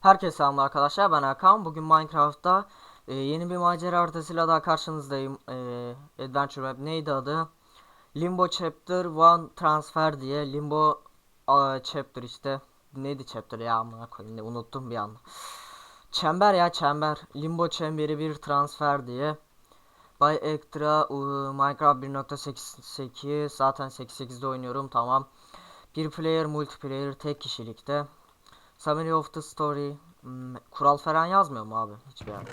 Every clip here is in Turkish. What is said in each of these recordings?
Herkese selamlar arkadaşlar ben Hakan. Bugün Minecraft'ta e, yeni bir macera haritasıyla daha karşınızdayım. E, Adventure Map neydi adı? Limbo Chapter 1 Transfer diye. Limbo a, Chapter işte. Neydi Chapter ya amına koyayım unuttum bir an. Çember ya çember. Limbo Çemberi bir transfer diye. By Extra e, Minecraft 1.88 zaten 88'de oynuyorum tamam. Bir player multiplayer tek kişilikte. Summary of the story. Hmm, kural falan yazmıyor mu abi? Hiçbir yerde.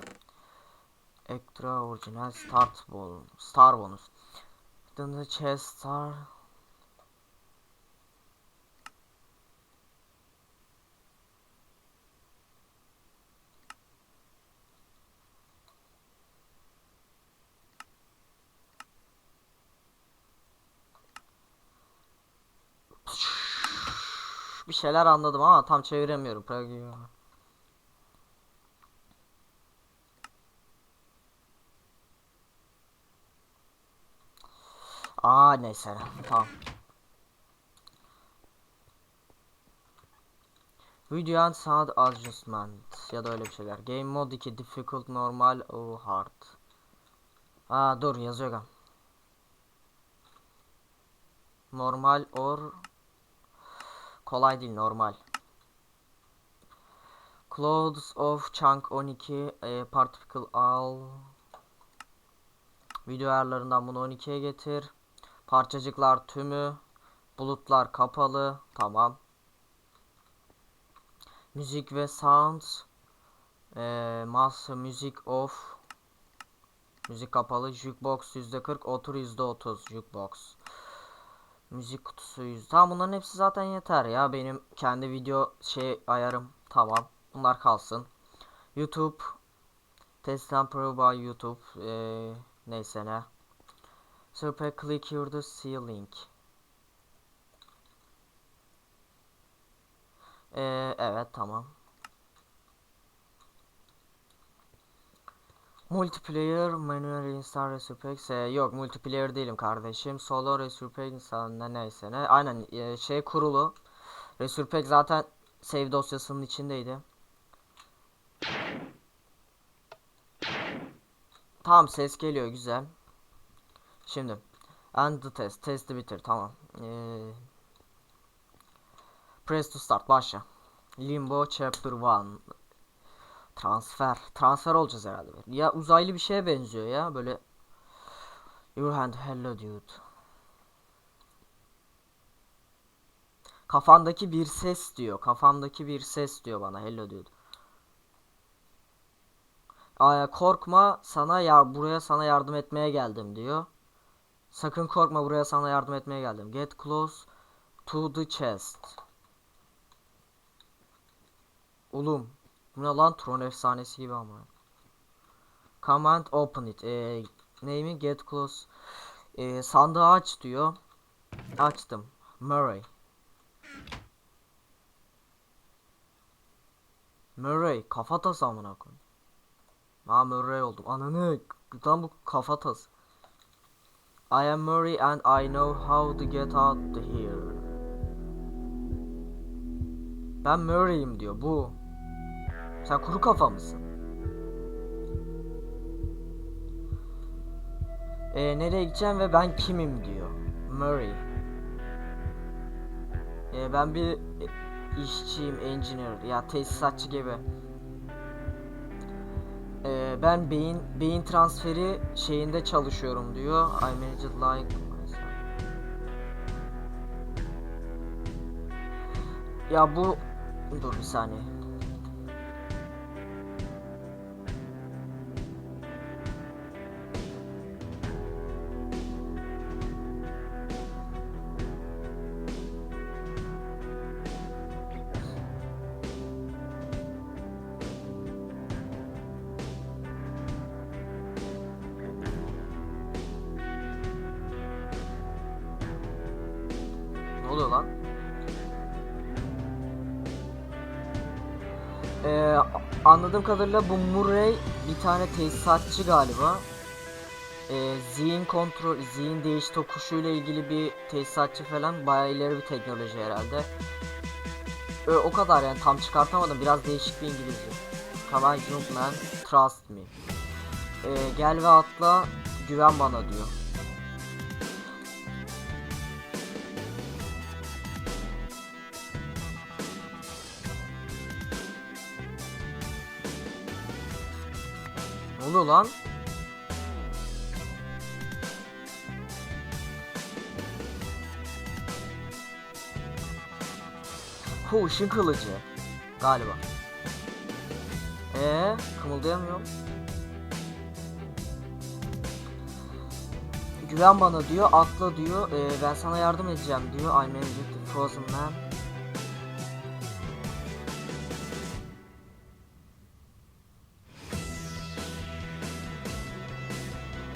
Extra orijinal start bonus. Star bonus. Then the chest star. Bir şeyler anladım ama tam çeviremiyorum. Pragio. Aa neyse tamam. Video and sound adjustment ya da öyle bir şeyler. Game mode 2 difficult normal o hard. Aa dur yazıyor. Normal or kolay değil normal. Clothes of Chunk 12 e, Particle al. Video ayarlarından bunu 12'ye getir. Parçacıklar tümü. Bulutlar kapalı. Tamam. Müzik ve sounds. E, master music off. Müzik kapalı. Jukebox %40. Otur %30. Jukebox. Müzik kutusu yüz. Tamam bunların hepsi zaten yeter ya. Benim kendi video şey ayarım. Tamam. Bunlar kalsın. YouTube. Test and Pro by YouTube. Ee, neyse ne. Super click here to see. Ee, evet tamam. Multiplayer manual install Resurrex ee, yok multiplayer değilim kardeşim. Solo Resurrex ne neyse ne. Aynen e, şey kurulu. Resurrex zaten save dosyasının içindeydi. Tamam ses geliyor güzel. Şimdi end the test testi bitir tamam. Ee, Press to start başla. Limbo chapter 1 Transfer. Transfer olacağız herhalde. Ya uzaylı bir şeye benziyor ya böyle. Your hand hello dude. Kafandaki bir ses diyor. Kafamdaki bir ses diyor bana hello dude. Aya korkma sana ya buraya sana yardım etmeye geldim diyor. Sakın korkma buraya sana yardım etmeye geldim. Get close to the chest. Oğlum bu ne lan Tron efsanesi gibi ama. Command open it. Ee, neymi get close. Ee, sandığı aç diyor. Açtım. Murray. Murray kafatası amına koyayım. Ha Murray oldum. Ananı tam bu kafatası. I am Murray and I know how to get out here. Ben Murray'im diyor bu. Sen kuru kafa mısın? Ee, nereye gideceğim ve ben kimim diyor. Murray. Ee, ben bir işçiyim, engineer ya tesisatçı gibi. Ee, ben beyin beyin transferi şeyinde çalışıyorum diyor. I manage it like Ya bu dur bir saniye. Anladığım kadarıyla bu Murray bir tane tesisatçı galiba. e, zihin kontrol, zihin değiş tokuşuyla ilgili bir tesisatçı falan bayağı ileri bir teknoloji herhalde. E, o kadar yani tam çıkartamadım biraz değişik bir İngilizce. Come on young man, trust me. E, gel ve atla, güven bana diyor. Oluyor lan? Hu kılıcı. Galiba. Ee, kımıldayamıyorum. Güven bana diyor, atla diyor. Ee, ben sana yardım edeceğim diyor. I managed the frozen man.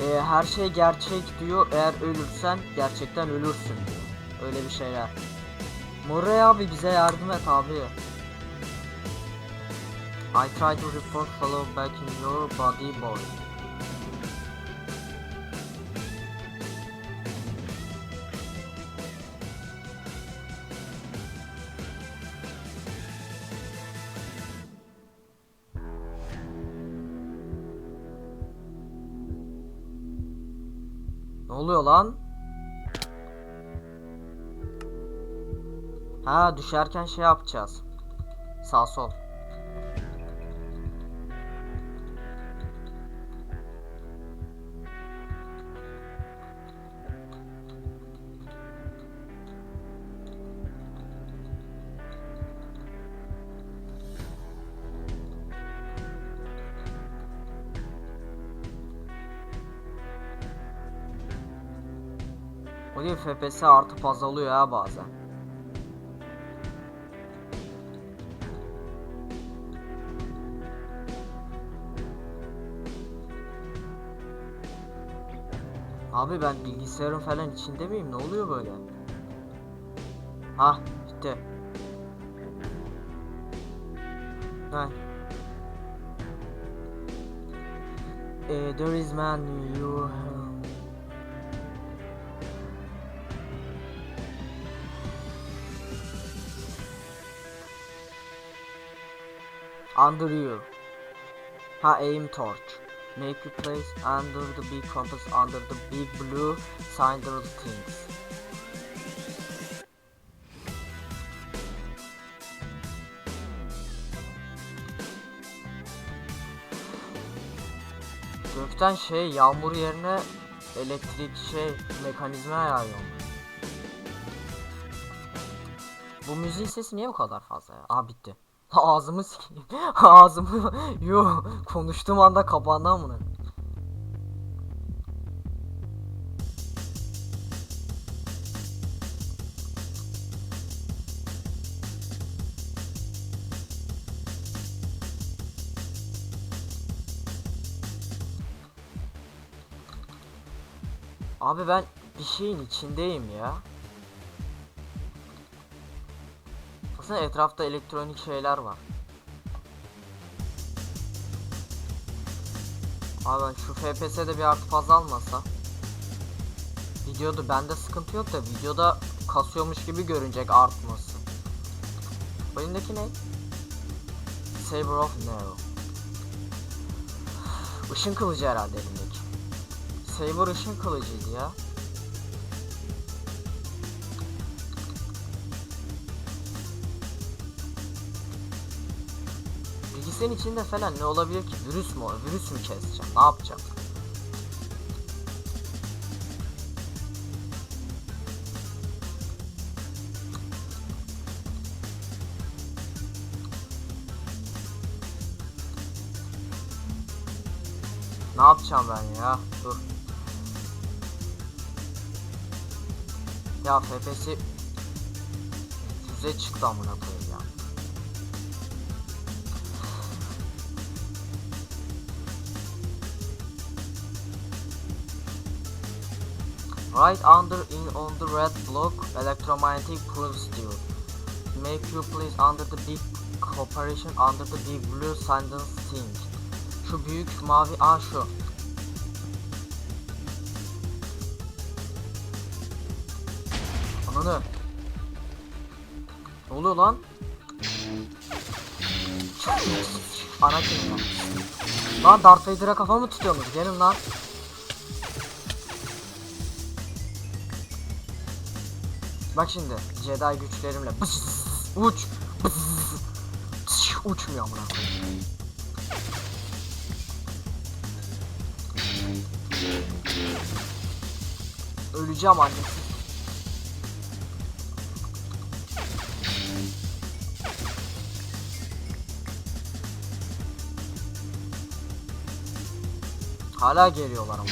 Ee, her şey gerçek diyor. Eğer ölürsen gerçekten ölürsün diyor. Öyle bir şeyler. Murray abi bize yardım et abi. I try to report follow back in your body boy. Ne oluyor lan? Ha düşerken şey yapacağız. Sağ sol. FPS artıp azalıyor ya bazen. Abi ben bilgisayarın falan içinde miyim? Ne oluyor böyle? Ha, bitti. Ha. Eh, there is man you under you. Ha aim torch. Make you place under the big compass under the big blue cylinder things. Gökten şey yağmur yerine elektrik şey mekanizma yağıyor. Bu müziğin sesi niye bu kadar fazla ya? Aa bitti. Ağzımı sikeyim. Ağzımı yo konuştuğum anda kapandı amına. Abi ben bir şeyin içindeyim ya. Aslında etrafta elektronik şeyler var. Abi şu FPS'de bir artı fazla almasa. Videoda bende sıkıntı yok da videoda kasıyormuş gibi görünecek artması. Oyundaki ne? Saber of Nero. Işın kılıcı herhalde elindeki. Saber ışın kılıcıydı ya. Bilgisayarın içinde falan ne olabilir ki? Virüs mü? Virüs mü keseceğim? Ne yapacağım? Ne yapacağım ben ya? Dur. Ya FPS'i füze çıktı amına koyayım Right under in on the red block electromagnetic pulse diyor. Make you please under the big corporation under the big blue sentence thing. Şu büyük mavi a şu. Ananı. Ne oluyor lan? Ana kim ya? Lan Darth Vader'a kafa mı tutuyorsunuz? Gelin lan. Bak şimdi Jedi güçlerimle bıs, uç bıs, tış, uçmuyor amına. Öleceğim anne. Hala geliyorlar ama.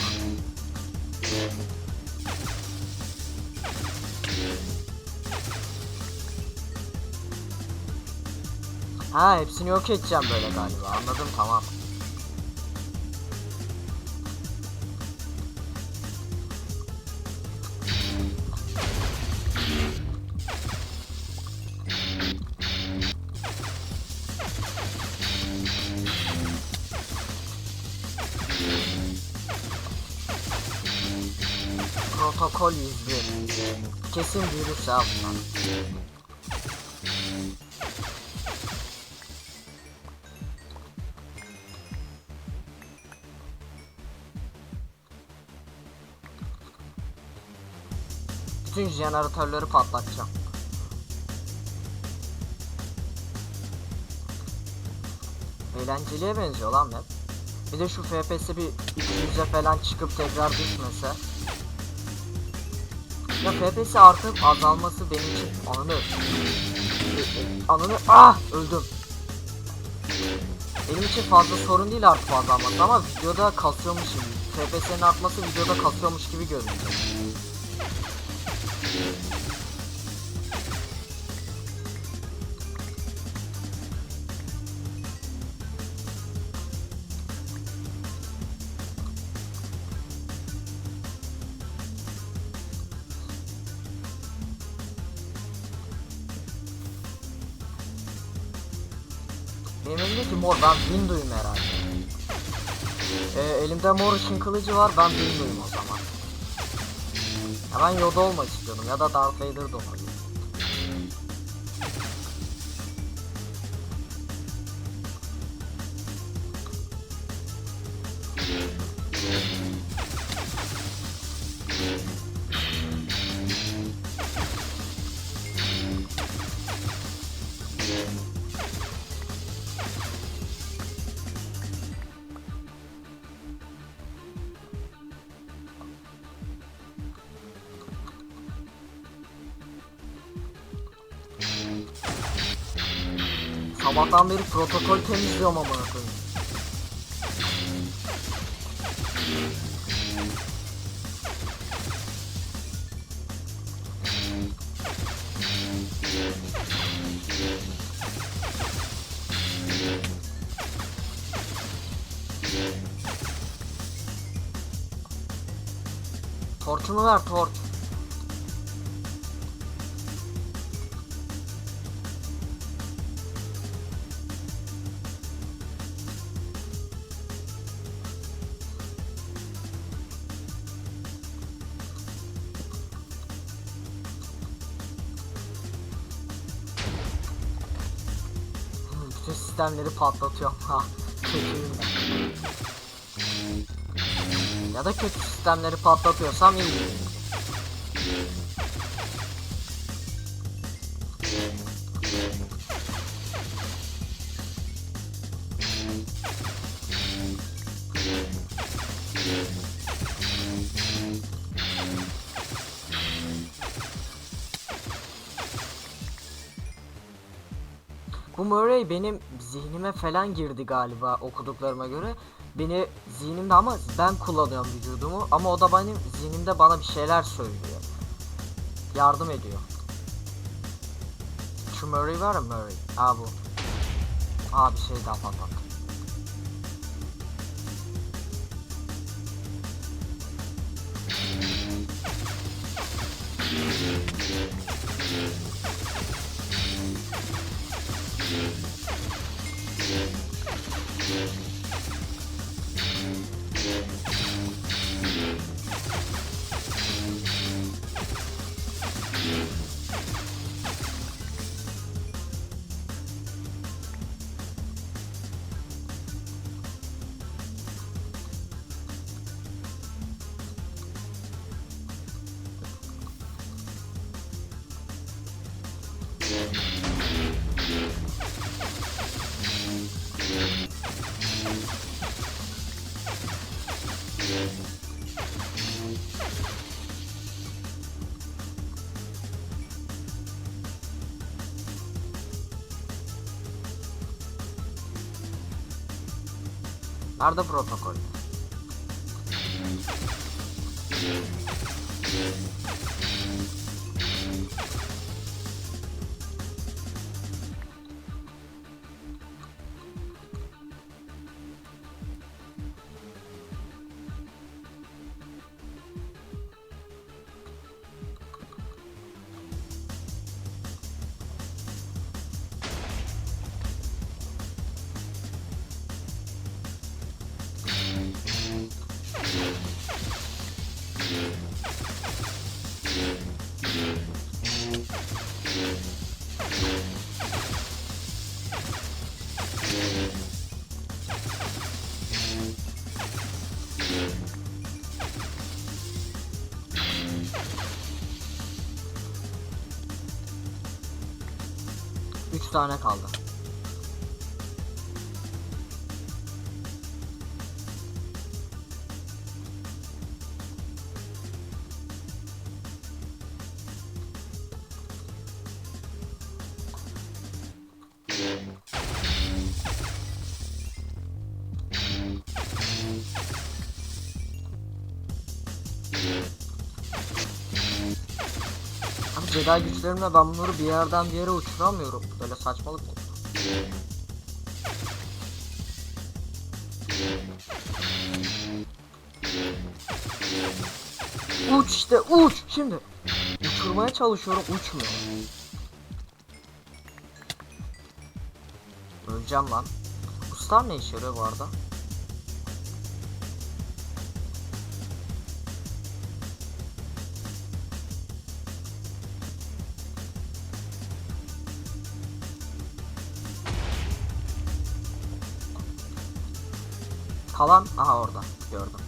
Ha hepsini yok edeceğim böyle galiba. Anladım tamam. Protokol 101. Kesin virüs ya bunlar. Bütün jeneratörleri patlatacağım. Eğlenceliye benziyor lan map. Bir de şu FPS bir 200'e falan çıkıp tekrar düşmese. Ya FPS artıp azalması benim için ananı ananı ah öldüm. Benim için fazla sorun değil artık azalması ama videoda kasıyormuş. FPS'nin artması videoda kasıyormuş gibi görünüyor. Benim elimdeki mor ben Windu'yum herhalde. Ee, elimde mor ışın kılıcı var ben Windu'yum o zaman. Ya ben Yoda olmak istiyorum ya da Darth Vader da Sabahtan beri protokol temizliyorum amına koyayım. Torçumu ver torç. Sistemleri patlatıyorum. Ha, kötüyüm ben. Ya da kötü sistemleri patlatıyorsam iyi. Bu Murray benim zihnime falan girdi galiba okuduklarıma göre. Beni zihnimde ama ben kullanıyorum vücudumu ama o da benim zihnimde bana bir şeyler söylüyor. Yardım ediyor. Şu Murray var ya Murray. Aa bu. Aa bir şey daha patlat. Nerede protokol? Üç tane kaldı. Güçlerimle ben bunları bir yerden bir yere uçuramıyorum. Böyle saçmalık? Uç işte uç şimdi. Uçurmaya çalışıyorum uçmuyor. Öleceğim lan. Bu star ne işe yarıyor bu arada? Kalan aha orada gördüm.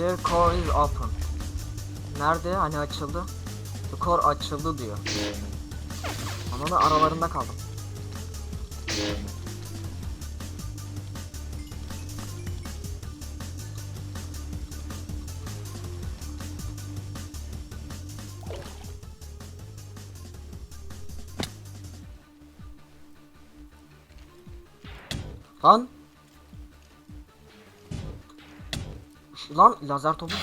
Their core is open. Nerede? Hani açıldı? The core açıldı diyor. Ama da aralarında kaldım. Lan Lan lazer topu.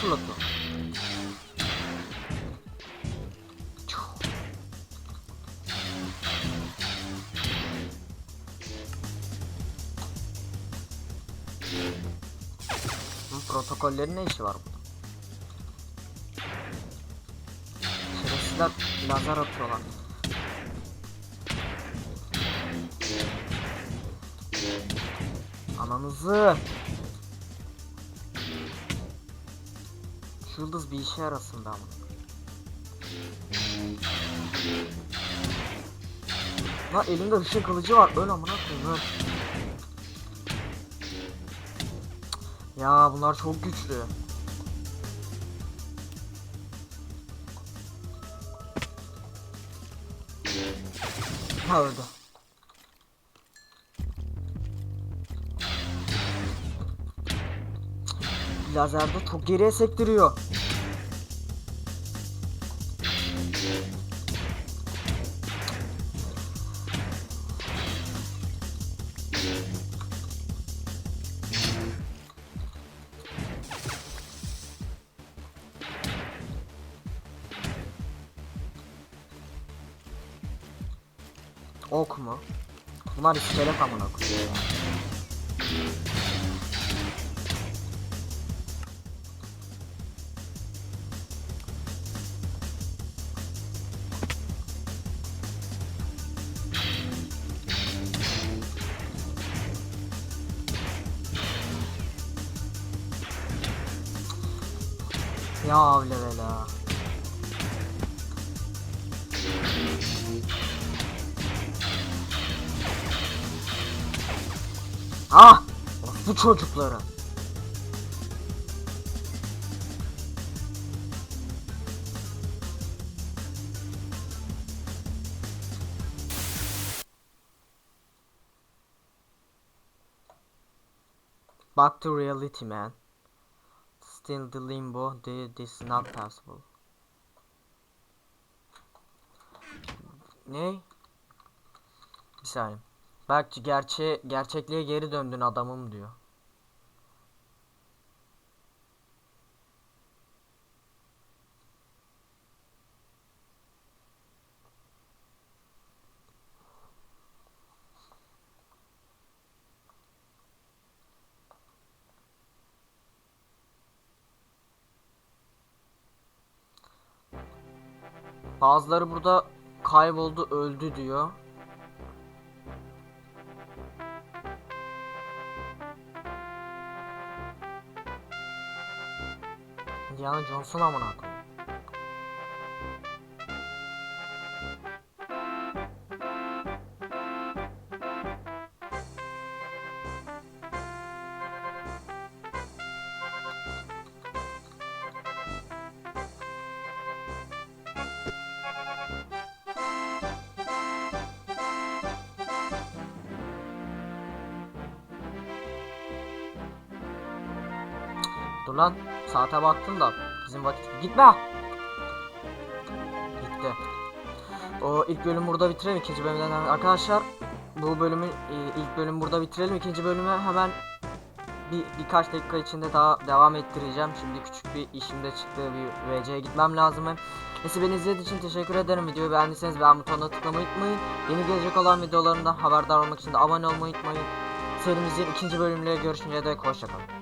Bu protokollerin ne işi var burada? Şerefsizler lazer atıyorlar. Ananızı. Yıldız bir işe yarasın be amına. Lan elinde ışın kılıcı var. Öl amına koyayım. Ya bunlar çok güçlü. Ha öldü. Lazerde çok geriye sektiriyor. 奥も隣来てるかもなくて。Ah! Bu çocukları. Back to reality man. Still the limbo, this is not possible. Ne? Bir saniye. Bak gerçeğe, gerçekliğe geri döndün adamım diyor. Bazıları burada kayboldu, öldü diyor. Indiana Jones'un amına koyayım. Dur lan saate baktım da bizim vakit gitme. Gitti. O ilk bölüm burada bitirelim ikinci bölümden hemen- arkadaşlar bu bölümün e, ilk bölüm burada bitirelim ikinci bölüme hemen bir birkaç dakika içinde daha devam ettireceğim. Şimdi küçük bir işimde çıktı bir VC'ye gitmem lazım. Neyse beni izlediğiniz için teşekkür ederim. Videoyu beğendiyseniz beğen butonuna tıklamayı unutmayın. Yeni gelecek olan videolarımdan haberdar olmak için de abone olmayı unutmayın. Serimizin ikinci bölümüyle görüşünceye dek hoşçakalın.